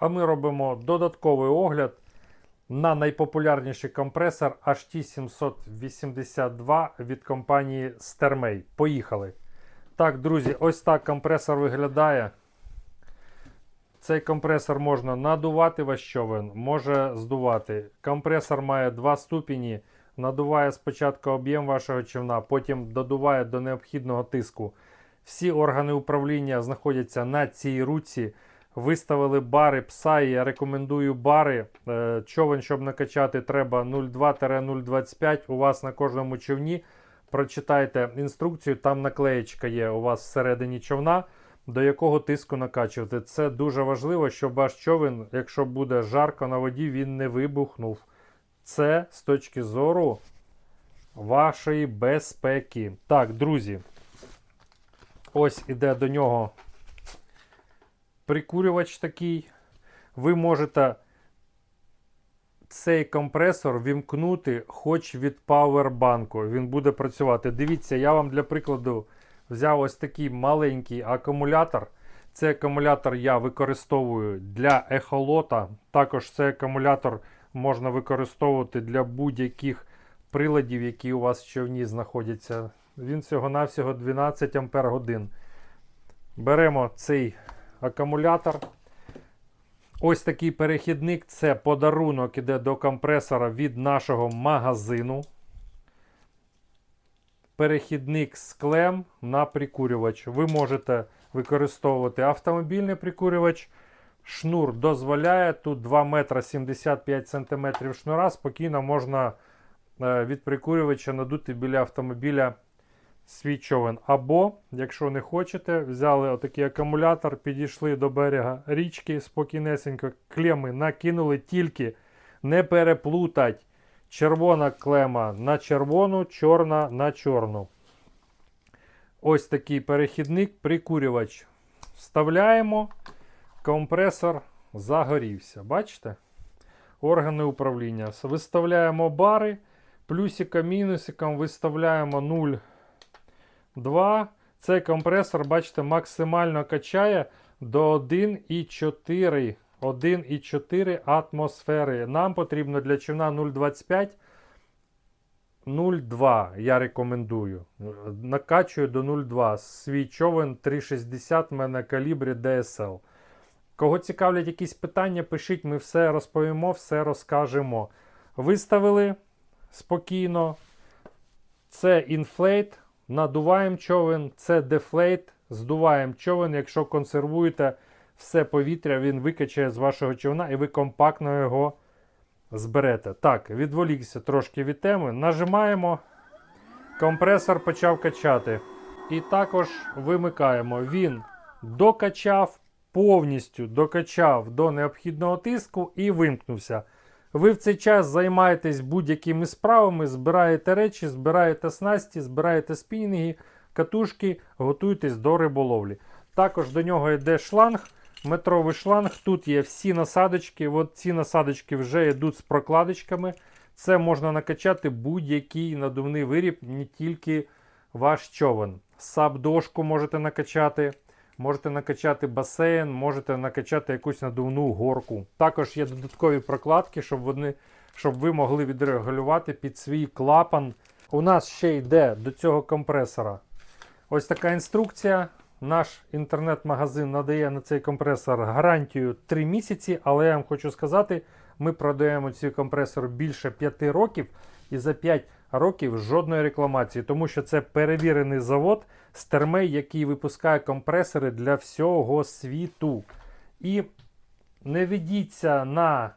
А ми робимо додатковий огляд на найпопулярніший компресор HT782 від компанії Stermay. Поїхали. Так, друзі, ось так компресор виглядає. Цей компресор можна надувати ваш човен, може здувати. Компресор має два ступені. Надуває спочатку об'єм вашого човна, потім додуває до необхідного тиску. Всі органи управління знаходяться на цій руці. Виставили бари пса, і я рекомендую бари. Е, Човен, щоб накачати, треба 0,2-0,25 у вас на кожному човні. Прочитайте інструкцію, там наклеєчка є у вас всередині човна, до якого тиску накачувати. Це дуже важливо, щоб ваш човен, якщо буде жарко на воді, він не вибухнув. Це з точки зору вашої безпеки. Так, друзі. Ось іде до нього прикурювач такий. Ви можете цей компресор вімкнути хоч від павербанку. Він буде працювати. Дивіться, я вам для прикладу взяв ось такий маленький акумулятор. Цей акумулятор я використовую для ехолота. Також цей акумулятор можна використовувати для будь-яких приладів, які у вас в човні знаходяться. Він всього-навсього 12 Ампер годин. Беремо цей акумулятор. Ось такий перехідник це подарунок іде до компресора від нашого магазину. Перехідник з клем на прикурювач. Ви можете використовувати автомобільний прикурювач. Шнур дозволяє. Тут 2 метра 75 см шнура. Спокійно можна е, від прикурювача надути біля автомобіля свій човен. Або, якщо не хочете, взяли отакий акумулятор, підійшли до берега річки спокійнесенько, клеми накинули, тільки не переплутать червона клема на червону, чорна на чорну. Ось такий перехідник, прикурювач. Вставляємо, компресор загорівся. Бачите? Органи управління. Виставляємо бари, плюсиком, мінусиком виставляємо 0. 2. Цей компресор, бачите, максимально качає до 1,4 1,4 атмосфери. Нам потрібно для човна 0,25 0,2 я рекомендую. Накачую до 0,2. Свій човен 360 в мене калібрі DSL. Кого цікавлять якісь питання, пишіть, ми все розповімо, все розкажемо. Виставили спокійно. Це інфлейт. Надуваємо човен, це дефлейт, здуваємо човен. Якщо консервуєте все повітря, він викачає з вашого човна і ви компактно його зберете. Так, відволікся трошки від теми. Нажимаємо. Компресор почав качати. І також вимикаємо. Він докачав, повністю докачав до необхідного тиску і вимкнувся. Ви в цей час займаєтесь будь-якими справами, збираєте речі, збираєте снасті, збираєте спінінги, катушки, готуєтесь до риболовлі. Також до нього йде шланг, метровий шланг. Тут є всі насадочки. От ці насадочки вже йдуть з прокладочками. Це можна накачати будь-який надувний виріб, не тільки ваш човен. Саб-дошку можете накачати. Можете накачати басейн, можете накачати якусь надувну горку. Також є додаткові прокладки, щоб вони, щоб ви могли відрегулювати під свій клапан. У нас ще йде до цього компресора. Ось така інструкція. Наш інтернет-магазин надає на цей компресор гарантію 3 місяці, але я вам хочу сказати, ми продаємо цей компресор більше 5 років і за 5 років жодної рекламації, тому що це перевірений завод Стермей, який випускає компресори для всього світу. І не ведіться на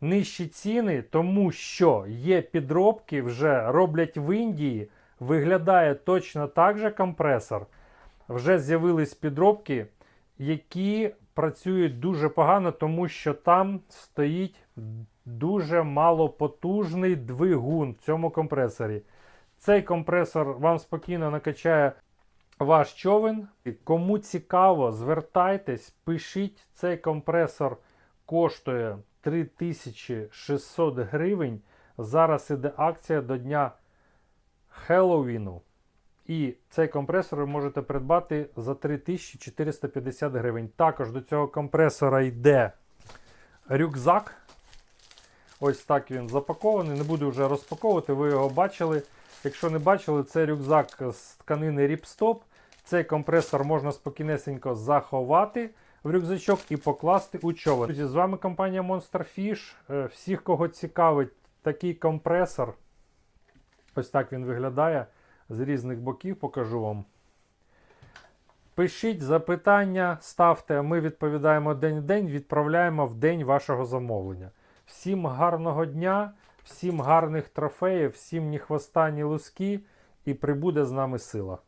нижчі ціни, тому що є підробки, вже роблять в Індії. Виглядає точно так же компресор. Вже з'явились підробки, які працюють дуже погано, тому що там стоїть дуже малопотужний двигун в цьому компресорі. Цей компресор вам спокійно накачає ваш човен. Кому цікаво, звертайтесь, пишіть. Цей компресор коштує 3600 гривень. Зараз іде акція до дня Хеллоуіну. І цей компресор ви можете придбати за 3450 гривень. Також до цього компресора йде рюкзак. Ось так він запакований. Не буду вже розпаковувати, ви його бачили. Якщо не бачили, це рюкзак з тканини Ripstop. Цей компресор можна спокійнесенько заховати в рюкзачок і покласти у човен. Друзі, з вами компанія Monster Fish. Е, Всіх, кого цікавить такий компресор, ось так він виглядає. З різних боків покажу вам. Пишіть запитання, ставте, ми відповідаємо день в день, відправляємо в день вашого замовлення. Всім гарного дня, всім гарних трофеїв, всім ні хвоста, ні луски, і прибуде з нами сила.